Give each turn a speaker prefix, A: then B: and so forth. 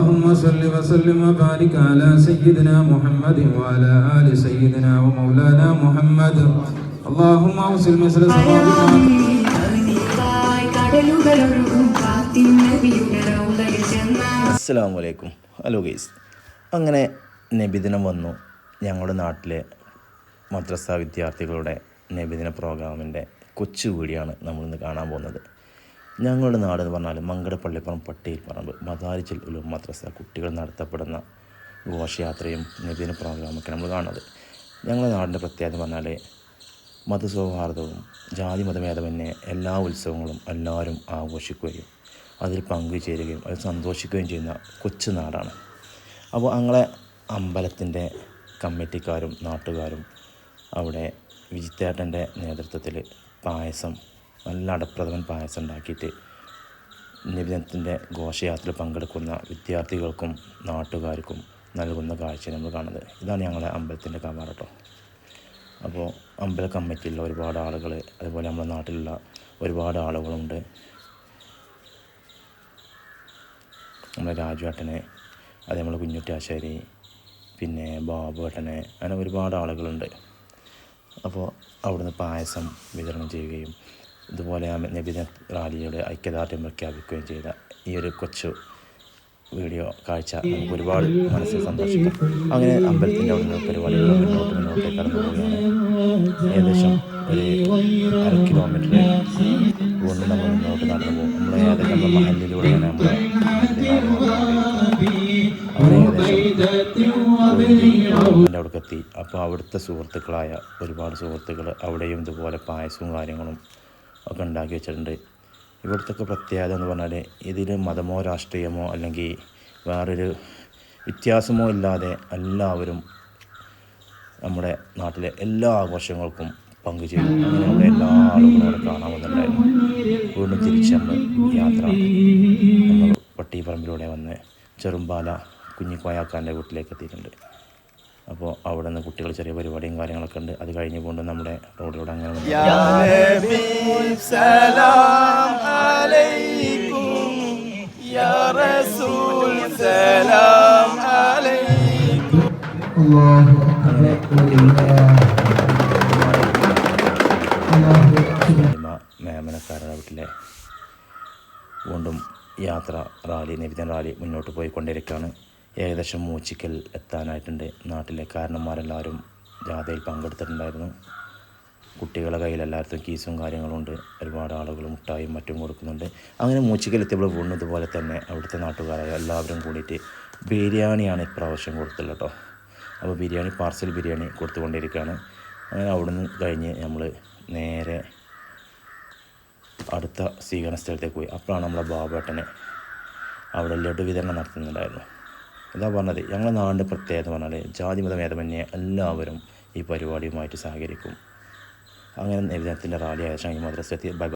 A: اللهم صل وسلم وبارك على سيدنا محمد وعلى آل سيدنا ومولانا محمد اللهم اوصل مثل صلاتنا
B: നീതായി കടലുകളൊഴുകും കാത്തിൻ നബിയുടെ റൗളയിൽ ചെന്നാൽ
C: അസ്സലാമു അലൈക്കും ഹലോ ഗൈസ് അങ്ങനെ നബിദിനം വന്നു ഞങ്ങളുടെ നാട്ടിലെ മദ്രസ വിദ്യാർത്ഥികളുടെ നബിദിന പ്രോഗ്രാമിൻ്റെ കൊച്ചു വീഡിയോയാണ് നമ്മളിന്ന് കാണാൻ പോകുന്നത് ഞങ്ങളുടെ നാട് എന്ന് പറഞ്ഞാൽ മങ്കടപ്പള്ളിപ്പുറം പട്ടിയിൽ പറമ്പ് മദാരിച്ചിൽ ഒരു മദ്രസ കുട്ടികൾ നടത്തപ്പെടുന്ന ഘോഷയാത്രയും നബീന പ്രോഗ്രാമൊക്കെ നമ്മൾ കാണുന്നത്. ഞങ്ങളുടെ നാടിന്റെ പ്രത്യേകത പറഞ്ഞാൽ മതസൗഹാർദ്ദവും ജാതി മതഭേദമന്യേ എല്ലാ ഉത്സവങ്ങളും എല്ലാവരും ആഘോഷിക്കുകയും അതിൽ പങ്കുചേരുകയും അതിൽ സന്തോഷിക്കുകയും ചെയ്യുന്ന കൊച്ചു നാടാണ്. അപ്പോൾ ഞങ്ങളെ അമ്പലത്തിന്റെ കമ്മിറ്റിക്കാരും നാട്ടുകാരും അവിടെ വിജിത്തേട്ടന്റെ നേതൃത്വത്തിൽ പായസം നല്ല അടപ്രഥമൻ പായസം ഉണ്ടാക്കിയിട്ട് നിബിധനത്തിന്റെ ഘോഷയാത്രയിൽ പങ്കെടുക്കുന്ന വിദ്യാർത്ഥികൾക്കും നാട്ടുകാർക്കും നൽകുന്ന കാഴ്ച നമ്മൾ കാണുന്നത്. ഇതാണ് ഞങ്ങളുടെ അമ്പലത്തിന്റെ കവാട കേട്ടോ. അപ്പോൾ അമ്പല കമ്മിറ്റിയിലുള്ള ഒരുപാട് ആളുകൾ അതുപോലെ നമ്മുടെ നാട്ടിലുള്ള ഒരുപാട് ആളുകളുണ്ട്. നമ്മുടെ രാജുവേട്ടനെ അത് നമ്മൾ കുഞ്ഞുറ്റാശ്ശേരി പിന്നെ ബാബുവേട്ടനെ അങ്ങനെ ഒരുപാട് ആളുകളുണ്ട്. അപ്പോൾ അവിടുന്ന് പായസം വിതരണം ചെയ്യുകയും ഇതുപോലെ ആ നബിദിന റാലിയുടെ ഐക്യദാർഢ്യം പ്രഖ്യാപിക്കുകയും ചെയ്ത ഈ ഒരു കൊച്ചു വീഡിയോ കാഴ്ച നമുക്ക് ഒരുപാട് മനസ്സിൽ സന്തോഷിക്കും. അങ്ങനെ അമ്പലത്തിന്റെ അവിടെ നിന്ന് പരിപാടികൾ മുന്നോട്ട് മുന്നോട്ട് കടന്നു പോവുകയാണ് ഏകദേശം ഒരു അര കിലോമീറ്റർ കൊണ്ട് നമ്മൾ മുന്നോട്ട് നടന്നു പോകും. നമ്മൾ ഏകദേശം നമ്മുടെ മഹലിലൂടെയാണ് നമ്മൾ ഏകദേശം അവിടേക്ക് എത്തി. അപ്പോൾ അവിടുത്തെ സുഹൃത്തുക്കളായ ഒരുപാട് സുഹൃത്തുക്കൾ അവിടെയും ഇതുപോലെ പായസവും കാര്യങ്ങളും ഒക്കെ ഉണ്ടാക്കി വെച്ചിട്ടുണ്ട്. ഇവിടുത്തെ പ്രത്യേകത എന്ന് പറഞ്ഞാൽ ഇതിൽ മതമോ രാഷ്ട്രീയമോ അല്ലെങ്കിൽ വേറൊരു വ്യത്യാസമോ ഇല്ലാതെ എല്ലാവരും നമ്മുടെ നാട്ടിലെ എല്ലാ ആഘോഷങ്ങൾക്കും പങ്കുചേരും അങ്ങനെ നമ്മുടെ എല്ലാ ആളുകളും അവിടെ കാണാമെന്നുണ്ടായിരുന്നു വീണ്ടും തിരിച്ച് നമ്മൾ യാത്ര നമ്മൾ പട്ടിപ്പറമ്പിലൂടെ വന്ന് ചെറുമ്പാല കുഞ്ഞിക്കോയാക്കാന്റെ വീട്ടിലേക്ക് എത്തിയിട്ടുണ്ട്. അപ്പോൾ അവിടെ നിന്ന് കുട്ടികൾ ചെറിയ പരിപാടിയും കാര്യങ്ങളൊക്കെ ഉണ്ട്. അത് കഴിഞ്ഞ് കൊണ്ട് നമ്മുടെ റോഡിലൂടെ അങ്ങനെ മേമനക്കാരുടെ വീട്ടിലെ വീണ്ടും യാത്ര റാലി നിബിധൻ റാലി മുന്നോട്ട് പോയിക്കൊണ്ടിരിക്കുകയാണ്. ഏകദേശം മൂച്ചിക്കൽ എത്താനായിട്ടുണ്ട്. നാട്ടിലെ കാരണന്മാരെല്ലാവരും ജാഥയിൽ പങ്കെടുത്തിട്ടുണ്ടായിരുന്നു. കുട്ടികളുടെ കയ്യിൽ എല്ലായിടത്തും കീസും കാര്യങ്ങളും ഉണ്ട്. ഒരുപാട് ആളുകൾ മുട്ടായും മറ്റും കൊടുക്കുന്നുണ്ട്. അങ്ങനെ മൂച്ചിക്കൽ എത്തിയപ്പോൾ വീണതുപോലെ തന്നെ അവിടുത്തെ നാട്ടുകാരായ എല്ലാവരും കൂടിയിട്ട് ബിരിയാണിയാണ് ഇപ്രാവശ്യം കൊടുത്തുള്ളത് കേട്ടോ. അപ്പോൾ ബിരിയാണി പാർസൽ ബിരിയാണി കൊടുത്തുകൊണ്ടിരിക്കുകയാണ്. അങ്ങനെ അവിടുന്ന് കഴിഞ്ഞ് നമ്മൾ നേരെ അടുത്ത സ്വീകരണ സ്ഥലത്തേക്ക് പോയി. അപ്പോഴാണ് നമ്മളെ ബാബേട്ടനെ അവിടെ ലഡു വിതരണം നടത്തുന്നുണ്ടായിരുന്നു ഇതാ പറഞ്ഞത് ഞങ്ങളുടെ നാടിന്റെ പ്രത്യേകത പറഞ്ഞാൽ ജാതി മതഭേദമന്യേ എല്ലാവരും ഈ പരിപാടിയുമായിട്ട് സഹകരിക്കും. അങ്ങനെ നബിദിനത്തിന്റെ റാലി ആയ ഷാഹി മദ്രസ ബൈ.